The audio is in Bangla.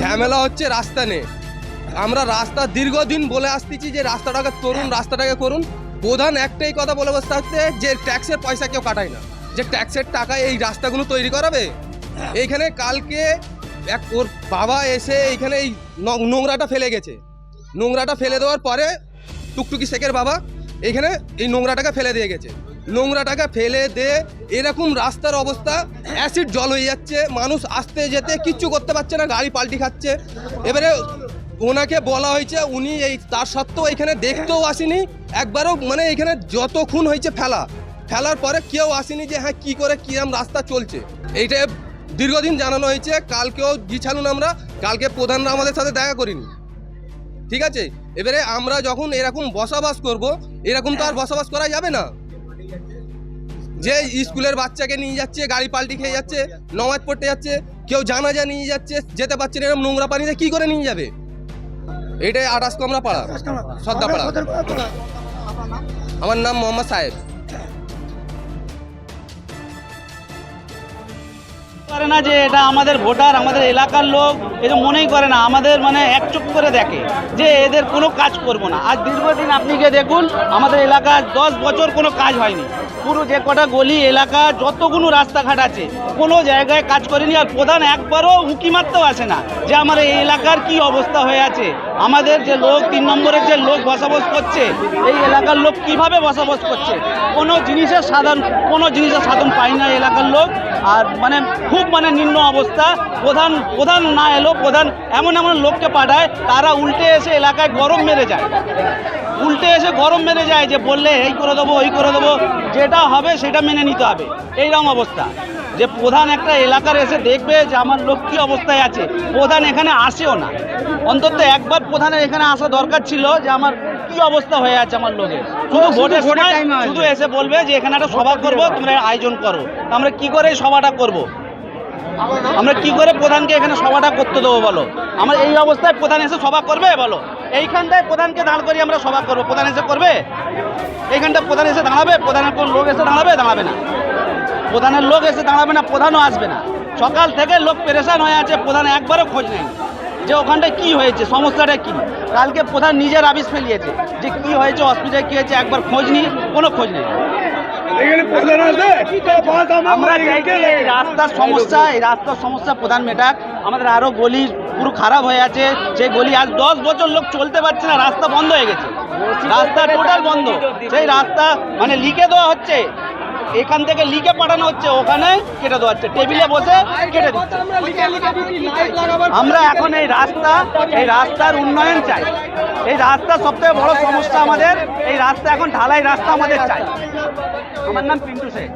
ঝামেলা হচ্ছে রাস্তা নেই আমরা রাস্তা দীর্ঘদিন বলে আসতেছি যে রাস্তাটাকে তরুণ, রাস্তাটাকে করুন। প্রধান একটাই কথা বলে বসতে আসতে যে ট্যাক্সের পয়সা কেউ কাটায় না। যে ট্যাক্সের টাকায় এই রাস্তাগুলো তৈরি করাবে। এইখানে কালকে এক ওর বাবা এসে এইখানে এই নোংরাটা ফেলে গেছে। নোংরাটা ফেলে দেওয়ার পরে টুকটুকি শেখের বাবা এইখানে এই নোংরাটাকে ফেলে দিয়ে গেছে। নোংরাটাকে ফেলে দিয়ে এরকম রাস্তার অবস্থা অ্যাসিড জল হয়ে যাচ্ছে, মানুষ আসতে যেতে কিচ্ছু করতে পারছে না, গাড়ি পাল্টি খাচ্ছে। এবারে ওনাকে বলা হয়েছে, উনি এই তার সত্ত্বেও এখানে দেখতেও আসেনি। একবারও মানে এখানে যত খুন হয়েছে ফেলা, ফেলার পরে কেউ আসেনি যে হ্যাঁ কি করে, কিরম রাস্তা চলছে। এইটা দীর্ঘদিন জানানো হয়েছে, কালকেও গিছালুন আমরা, কালকে প্রধানরা আমাদের সাথে দেখা করিনি। ঠিক আছে? এবারে আমরা যখন এরকম বসবাস করব এরকম তো আর বসবাস করা যাবে না। যে স্কুলের বাচ্চাকে নিয়ে যাচ্ছে গাড়ি পাল্টি খেয়ে যাচ্ছে নমাজ পড়তে যাচ্ছে কেউ জানাজা নিয়ে যাচ্ছে যেতে পারছে না এরকম নোংরা পানিতে কি করে নিয়ে যাবে? এটাই আটাশ কমরা পাড়া সদ্দাপাড়া আমার নাম মোহাম্মদ সাহেব। করে না যে এটা আমাদের ভোটার, আমাদের এলাকার লোক এটা মনেই করে না। আমাদের মানে এক চোখ করে দেখে যে এদের কোনো কাজ করব না। আর দীর্ঘদিন আপনি গিয়ে দেখুন, আমাদের এলাকার দশ বছর কোনো কাজ হয়নি। পুরো যে কটা গলি এলাকা, যতগুলো রাস্তাঘাট আছে, কোনো জায়গায় কাজ করেনি। আর প্রধান একবারও উঁকি মারতেও আসে না যে আমার এই এলাকার কি অবস্থা হয়ে আছে। আমাদের যে লোক, তিন নম্বরের যে লোক বসবাস করছে, এই এলাকার লোক কীভাবে বসবাস করছে? কোনো জিনিসের সাধারণ কোনো জিনিসের সাধন পায় না এলাকার লোক। আর মানে খুব মানে নিম্ন অবস্থা। প্রধান প্রধান না এলো, প্রধান এমন এমন লোককে পাঠায়, তারা উল্টে এসে এলাকায় গরম মেরে যায়। উল্টে এসে গরম মেরে যায় যে বললে এই করে দেবো, ওই করে দেবো, যেটা হবে সেটা মেনে নিতে হবে। এইরকম অবস্থা। যে প্রধান একটা এলাকার এসে দেখবে যে আমার লোক কী অবস্থায় আছে। প্রধান এখানে আসেও না। অন্তত একবার প্রধানের এখানে আসা দরকার ছিল যে আমার কি অবস্থা হয়ে আছে আমার লোকের শুধু ভোটের সময় শুধু এসে বলবে যে এখানে একটা সভা করব তোমরা আয়োজন করো। আমরা কি করে এই সভাটা করব। আমরা কি করে প্রধানকে এখানে সভাটা করতে দেবো বলো? আমরা এই অবস্থায় প্রধান এসে সভা করবে বলো? এইখানটায় প্রধানকে দাঁড় করিয়ে আমরা সভা করব। প্রধান এসে করবে? এইখানটা প্রধান এসে দাঁড়াবে? প্রধানের কোন লোক এসে দাঁড়াবে? দাঁড়াবে না। প্রধানের লোক এসে দাঁড়াবে না প্রধানও আসবে না। সকাল থেকে লোক পেরেশান হয়ে আছে প্রধান একবারও খোঁজ নেই যে ওখানটায় কি হয়েছে সমস্যাটা কি। কালকে প্রধান নিজের আবিষ ফেলিয়েছে যে কি হয়েছে অসুবিধায় কি হয়েছে একবার খোঁজ নিই কোনো খোঁজ নেই রাস্তার সমস্যা এই রাস্তার সমস্যা প্রধান মেটাক। আমাদের আরও গলি পুরো খারাপ হয়ে আছে। সেই গলি আজ দশ বছর লোক চলতে পারছে না রাস্তা বন্ধ হয়ে গেছে। রাস্তা টোটাল বন্ধ। সেই রাস্তা মানে লিখে দেওয়া হচ্ছে। এখান থেকে লিখে পাঠানো হচ্ছে, ওখানে কেটে দেওয়া হচ্ছে, টেবিলে বসে কেটে দিচ্ছে। আমরা এখন এই রাস্তা, এই রাস্তার উন্নয়ন চাই। এই রাস্তা সবথেকে বড় সমস্যা আমাদের, এই রাস্তা এখন ঢালাই রাস্তা আমাদের চাই। আমার নাম পিন্টু শেখ।